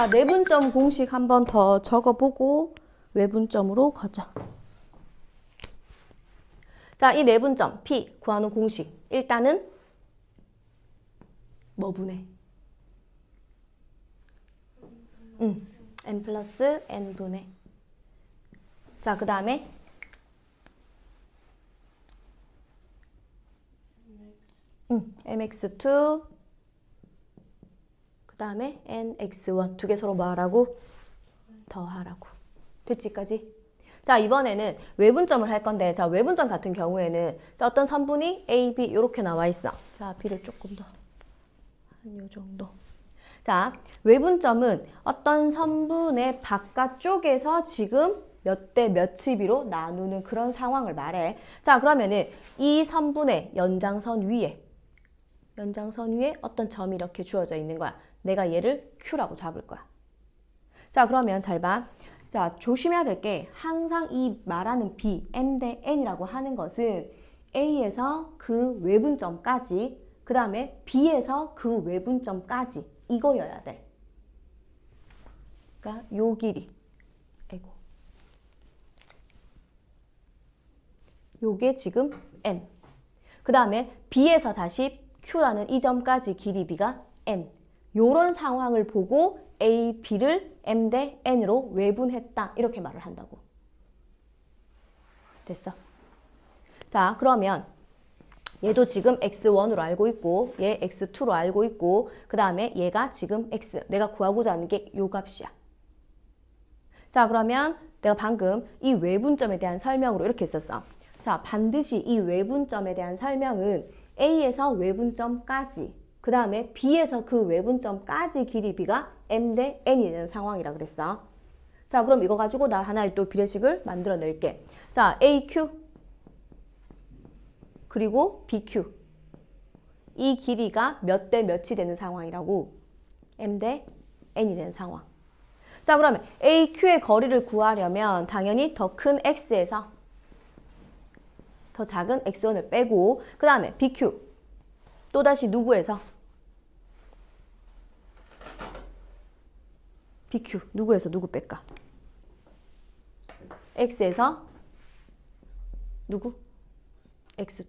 자, 내분점 공식 한 번 더 적어보고 외분점으로 가자. 자, 이 내분점 P 구하는 공식. 일단은 뭐 분해? 응, n 플러스 n 분해. 자, 그 다음에 응, mx2 그 다음에 nx1 두 개 서로 뭐 하라고? 더하라고. 됐지까지? 자 이번에는 외분점을 할 건데 자 외분점 같은 경우에는 자 어떤 선분이 A, B 이렇게 나와 있어. 자 B를 조금 더 한 요 정도. 자 외분점은 어떤 선분의 바깥쪽에서 지금 몇 대 몇이 비로 나누는 그런 상황을 말해. 자 그러면은 이 선분의 연장선 위에 연장선 위에 어떤 점이 이렇게 주어져 있는 거야. 내가 얘를 Q라고 잡을 거야. 자, 그러면 잘 봐. 자, 조심해야 될 게 항상 이 말하는 B, M 대 N이라고 하는 것은 A에서 그 외분점까지, 그 다음에 B에서 그 외분점까지 이거여야 돼. 그러니까 요 길이. 아이고. 요게 지금 M. 그 다음에 B에서 다시 Q라는 이 점까지 길이 B가 N. 요런 상황을 보고 A, B를 M 대 N으로 외분했다. 이렇게 말을 한다고. 됐어. 자, 그러면 얘도 지금 X1으로 알고 있고 얘 X2로 알고 있고 그 다음에 얘가 지금 X. 내가 구하고자 하는 게 요 값이야. 자, 그러면 내가 방금 이 외분점에 대한 설명으로 이렇게 했었어. 자, 반드시 이 외분점에 대한 설명은 A에서 외분점까지 그 다음에 B에서 그 외분점까지 길이 B가 M 대 N이 되는 상황이라 그랬어. 자, 그럼 이거 가지고 나 하나의 또 비례식을 만들어 낼게. 자, AQ 그리고 BQ 이 길이가 몇 대 몇이 되는 상황이라고 M 대 N이 되는 상황. 자, 그러면 AQ의 거리를 구하려면 당연히 더 큰 X에서 더 작은 X1을 빼고 그 다음에 BQ 또다시 누구에서? BQ 누구에서 누구 뺄까? X에서 누구? X2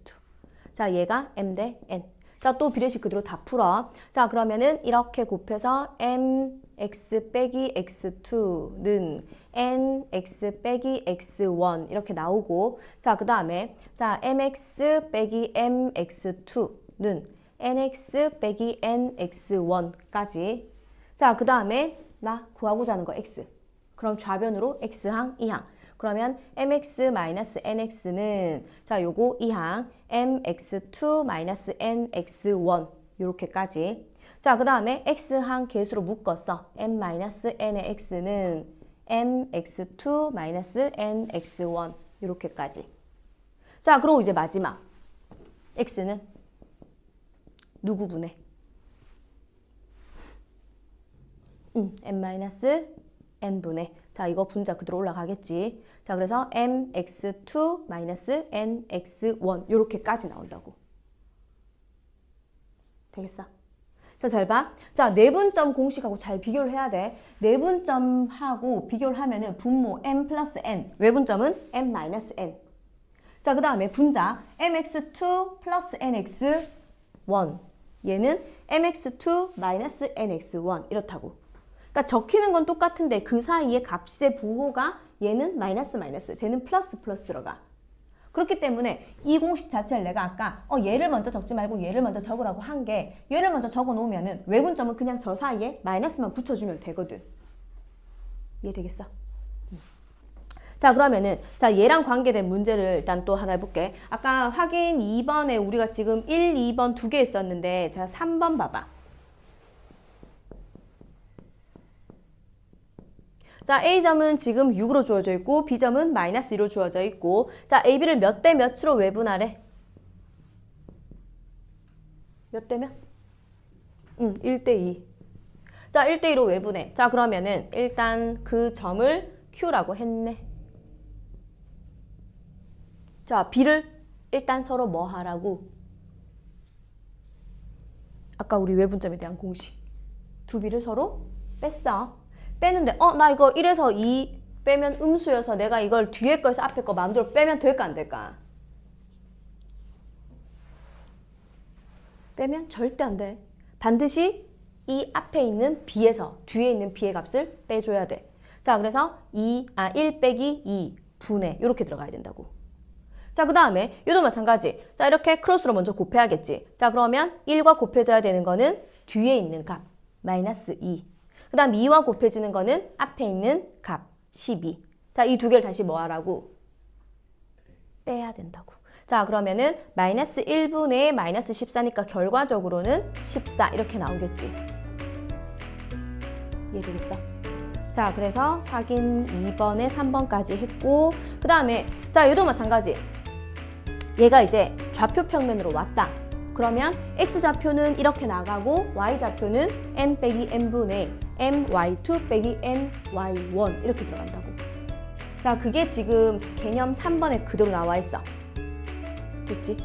자 얘가 M 대 N 자 또 비례식 그대로 다 풀어 자 그러면은 이렇게 곱해서 M X 빼기 X2는 N X 빼기 X1 이렇게 나오고 자 그 다음에 자 MX 빼기 MX2 는 NX 빼기 NX1까지. 자 그 다음에 나 구하고자 하는 거 X. 그럼 좌변으로 X항, E항. 그러면 mx-nx는 자 요거 2항 mx2-nx1 요렇게까지. 자 그 다음에 x항 개수로 묶었어 m-n의 x는 mx2-nx1 요렇게까지. 자 그리고 이제 마지막 x는 누구 분해? 음, m-n분의 자 이거 분자 그대로 올라가겠지 자 그래서 mx2 nx1 요렇게까지 나온다고 되겠어? 자 잘 봐. 자 내분점 공식하고 잘 비교를 해야 돼. 내분점하고 비교를 하면은 분모 m 플러스 n 외분점은 m 마이너스 n 자 그 다음에 분자 mx2 플러스 nx1 얘는 mx2 마이너스 nx1 이렇다고 그러니까 적히는 건 똑같은데 그 사이에 값의 부호가 얘는 마이너스 마이너스, 쟤는 플러스 플러스 들어가. 그렇기 때문에 이 공식 자체를 내가 아까 어 얘를 먼저 적지 말고 얘를 먼저 적으라고 한 게 얘를 먼저 적어 놓으면은 외분점은 그냥 저 사이에 마이너스만 붙여주면 되거든. 이해되겠어? 음. 자 그러면은 자 얘랑 관계된 문제를 일단 또 하나 해볼게. 아까 확인 2번에 우리가 지금 1, 2번 두 개 있었는데 자 3번 봐봐. 자, A점은 지금 6으로 주어져 있고 B점은 마이너스 2로 주어져 있고 자, AB를 몇 대 몇으로 외분하래? 몇 대 몇? 응, 1대 2. 자, 1대 2로 외분해. 자, 그러면은 일단 그 점을 Q라고 했네. 자, B를 일단 서로 뭐 하라고? 아까 우리 외분점에 대한 공식. 두 B를 서로 뺐어. 빼는데 어 나 이거 1에서 2 빼면 음수여서 내가 이걸 뒤에 거에서 앞에 거 마음대로 빼면 될까 안 될까? 빼면 절대 안 돼. 반드시 이 앞에 있는 b에서 뒤에 있는 b의 값을 빼줘야 돼. 자, 그래서 2, 아, 1 빼기 2 분의 이렇게 들어가야 된다고. 자, 그 다음에 이도 마찬가지. 자, 이렇게 크로스로 먼저 곱해야겠지. 자, 그러면 1과 곱해져야 되는 거는 뒤에 있는 값, 마이너스 2. 그 다음 2와 곱해지는 거는 앞에 있는 값, 12. 자, 이 두 개를 다시 뭐 하라고? 빼야 된다고. 자, 그러면은 마이너스 1분의 마이너스 14니까 결과적으로는 14 이렇게 나오겠지. 이해되겠어? 자, 그래서 확인 2번에 3번까지 했고 그 다음에 자, 얘도 마찬가지. 얘가 이제 좌표 평면으로 왔다. 그러면 x좌표는 이렇게 나가고 y좌표는 m 빼기 n분의 my2 빼기 my1 이렇게 들어간다고. 자, 그게 지금 개념 3번에 그대로 나와 있어. 됐지?